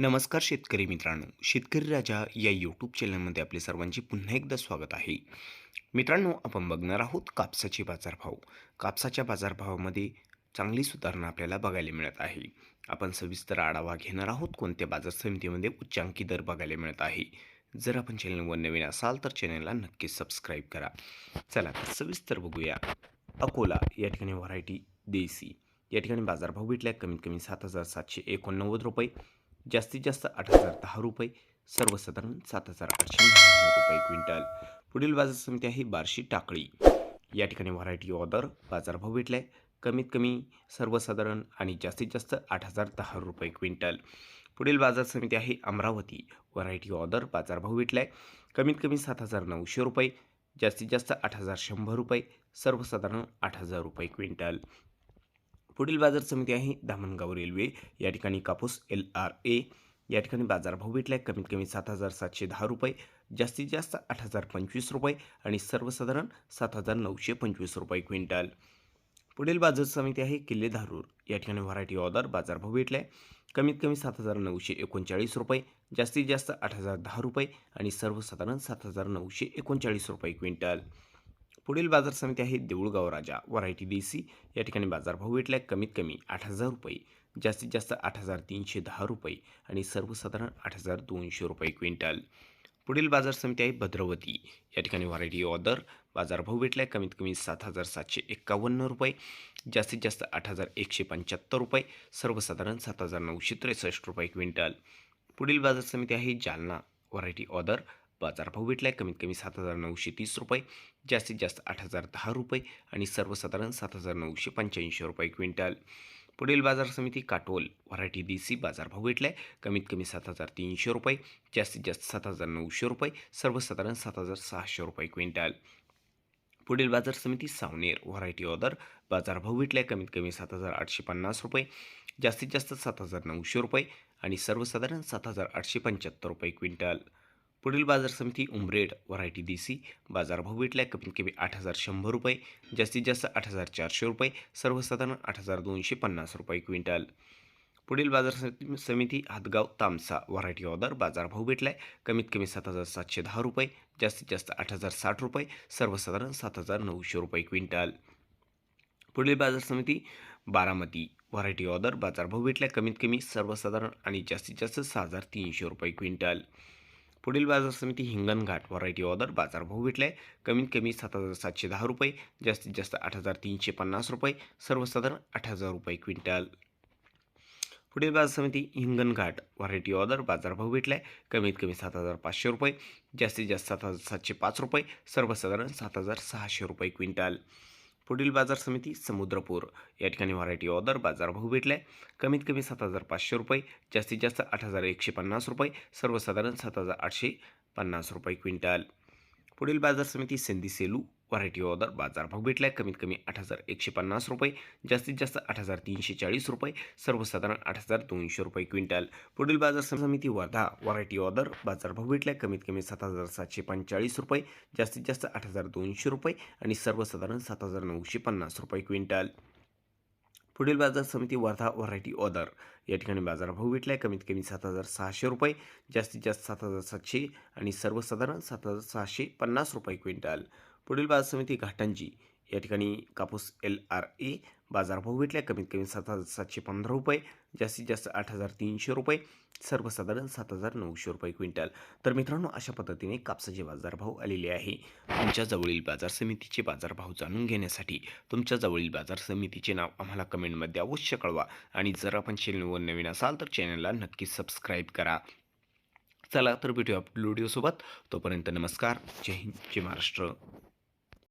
नमस्कार शेतकरी मित्रांनो. शेतकरी राजा या यूट्यूब चॅनलमध्ये आपले सर्वांचे पुन्हा एकदा स्वागत आहे. मित्रांनो आपण बघणार आहोत कापसाचे बाजारभाव. कापसाच्या बाजारभावामध्ये चांगली सुधारणा आपल्याला बघायला मिळत आहे. आपण सविस्तर आढावा घेणार आहोत कोणत्या बाजार समितीमध्ये उच्चांकी दर बघायला मिळत आहे. जर आपण चॅनलवर नवीन असाल तर चॅनलला नक्कीच सबस्क्राईब करा. चला तर सविस्तर बघूया. अकोला या ठिकाणी व्हरायटी देसी. या ठिकाणी बाजारभाव भेटला कमीत कमी सात हजार सातशे एकोणनव्वद रुपये. जास्तीत जास्त आठ हजार दहा रुपये सर्वसाधारण सात हजार आठशे रुपये क्विंटल. पुढील बाजार समिती आहे बार्शी टाकळी. या ठिकाणी व्हरायटी ऑर्डर बाजारभाव भेटलाय. कमीत कमी सर्वसाधारण आणि जास्तीत जास्त आठ हजार दहा रुपये क्विंटल. पुढील बाजार समिती आहे अमरावती. व्हरायटी ऑर्डर बाजारभाव भेटलाय. कमीत कमी सात हजार नऊशे रुपये जास्तीत जास्त आठ हजार शंभर रुपये सर्वसाधारण आठ हजार रुपये क्विंटल. पुढील बाजार समिती आहे धामणगाव रेल्वे. या ठिकाणी कापूस एल आर ए. या ठिकाणी बाजारभाव भेटला आहे कमीत कमी सात हजार सातशे दहा रुपये जास्तीत जास्त आठ हजार पंचवीस रुपये आणि सर्वसाधारण सात हजार नऊशे पंचवीस रुपये क्विंटल. पुढील बाजार समिती आहे किल्ले धारूर. या ठिकाणी व्हरायटी ऑर्डर बाजारभाव भेटला आहे कमीत कमी सात हजार नऊशे एकोणचाळीस रुपये जास्तीत जास्त आठ हजार दहा रुपये आणि सर्वसाधारण सात हजार नऊशे एकोणचाळीस रुपये क्विंटल. पुढील बाजार समिती आहे देऊळगाव राजा. व्हरायटी देसी. या ठिकाणी बाजारभाव भेटलाय. कमीत कमी आठ हजार रुपये. जास्तीत जास्त आठ हजार तीनशे दहा रुपये आणि सर्वसाधारण आठ हजार दोनशे रुपये क्विंटल. पुढील बाजार समिती आहे भद्रवती. या ठिकाणी व्हरायटी ऑर्डर बाजारभाव भेटलाय. कमीत कमी सात हजार सातशे एक्कावन्न रुपये. जास्तीत जास्त आठ हजार एकशे पंच्याहत्तर रुपये. सर्वसाधारण सात हजार नऊशे त्रेसष्ट रुपये क्विंटल. पुढील बाजार समिती आहे जालना. व्हरायटी ऑर्डर बाजारभाव भेटला आहे कमीत कमी सात हजार नऊशे तीस रुपये जास्तीत जास्त आठ हजार दहा रुपये आणि सर्वसाधारण सात हजार नऊशे पंच्याऐंशी रुपये क्विंटल. पुढील बाजार समिती काटोल व्हरायटी देसी बाजारभाव भेटला आहे कमीत कमी सात हजार तीनशे रुपये जास्तीत जास्त सात हजार नऊशे रुपये सर्वसाधारण सात हजार सहाशे रुपये क्विंटल. पुढील बाजार समिती सावनेर व्हरायटी ऑर्डर बाजारभाव भेटला आहे कमीत कमी सात हजार आठशे पन्नास रुपये जास्तीत जास्त सात हजार नऊशे रुपये आणि सर्वसाधारण सात हजार आठशे पंच्याहत्तर रुपये क्विंटल. पुढील बाजार समिती उमरेड व्हरायटी देसी बाजारभाव आहे कमीत कमी आठ हजार शंभर रुपये जास्तीत जास्त आठ हजार चारशे रुपये सर्वसाधारण आठ हजार दोनशे पन्नास रुपये क्विंटल. पुढील बाजार समिती- समिती हातगाव तामसा व्हरायटी ऑर्डर बाजारभाव भेटलाय. कमीत कमी सात हजार सातशे दहा रुपये जास्तीत जास्त आठ हजार साठ रुपये सर्वसाधारण सात हजार नऊशे रुपये क्विंटल. पुढील बाजार समिती बारामती व्हरायटी ऑर्डर बाजारभाव भेटलाय. कमीत कमी सर्वसाधारण आणि जास्तीत जास्त सहा हजार तीनशे रुपये क्विंटल. पुढील बाजार समिती हिंगणघाट व्हरायटी ऑर्डर बाजारभाव आहे कमीत कमी सात हजार सातशे दहा रुपये जास्तीत जास्त आठ हजार तीनशे पन्नास रुपये सर्वसाधारण आठ हजार रुपये क्विंटल. पुढील बाजार समिती हिंगणघाट व्हरायटी ऑर्डर बाजारभाव आहे कमीत कमी सात हजार पाचशे रुपये जास्तीत जास्त सात हजार सातशे पाच रुपये सर्वसाधारण सात हजार सहाशे रुपये क्विंटल. पुढील बाजार समिती समुद्रपूर. या ठिकाणी व्हरायटी ऑर्डर बाजारभाव आहे कमीत कमी सात हजार पाचशे रुपये जास्तीत जास्त आठ हजार एकशे पन्नास रुपये सर्वसाधारण सात हजार आठशे पन्नास रुपये क्विंटल. पुढील बाजार समिती सिंधी सेलू व्हरायटी ऑर्डर भेटला आहे कमीत कमी आठ हजार एकशे पन्नास रुपये जास्तीत जास्त आठ हजार तीनशे चाळीस रुपये सर्वसाधारण आठ हजार दोनशे रुपये क्विंटल. पुढील बाजार समिती वर्धा व्हरायटी ऑर्डर बाजारभाव आहे कमीत कमी सात हजार सातशे पंचेचाळीस रुपये जास्तीत जास्त आठ हजार दोनशे रुपये आणि सर्वसाधारण सात हजार नऊशे पन्नास रुपये क्विंटल. पुढील बाजार समिती वर्धा व्हरायटी ऑदर या ठिकाणी बाजारभाव भेटलाय. कमीत कमी सात हजार सहाशे रुपये जास्तीत जास्त सात हजार सातशे आणि सर्वसाधारण सात हजार सहाशे पन्नास रुपये क्विंटल. पुढील बाजार समिती घाटांजी या ठिकाणी कापूस एल आर ए बाजारभाव भेटलाय. कमीत कमी सात हजार सातशे पंधरा रुपये जास्तीत जास्त आठ हजार तीनशे रुपये. सर्वसाधारण सात हजार नऊशे रुपये क्विंटल. तर मित्रांनो अशा पद्धतीने कापसाचे बाजारभाव आलेले आहे. तुमच्या जवळील बाजार समितीचे बाजारभाव जाणून घेण्यासाठी तुमच्या जवळील बाजार समितीचे नाव आम्हाला कमेंटमध्ये अवश्य कळवा. आणि जर आपण चॅनलवर नवीन असाल तर चॅनलला नक्कीच सबस्क्राईब करा. चला तर भेटूया व्हिडिओसोबत तोपर्यंत नमस्कार. जय हिंद जय महाराष्ट्र.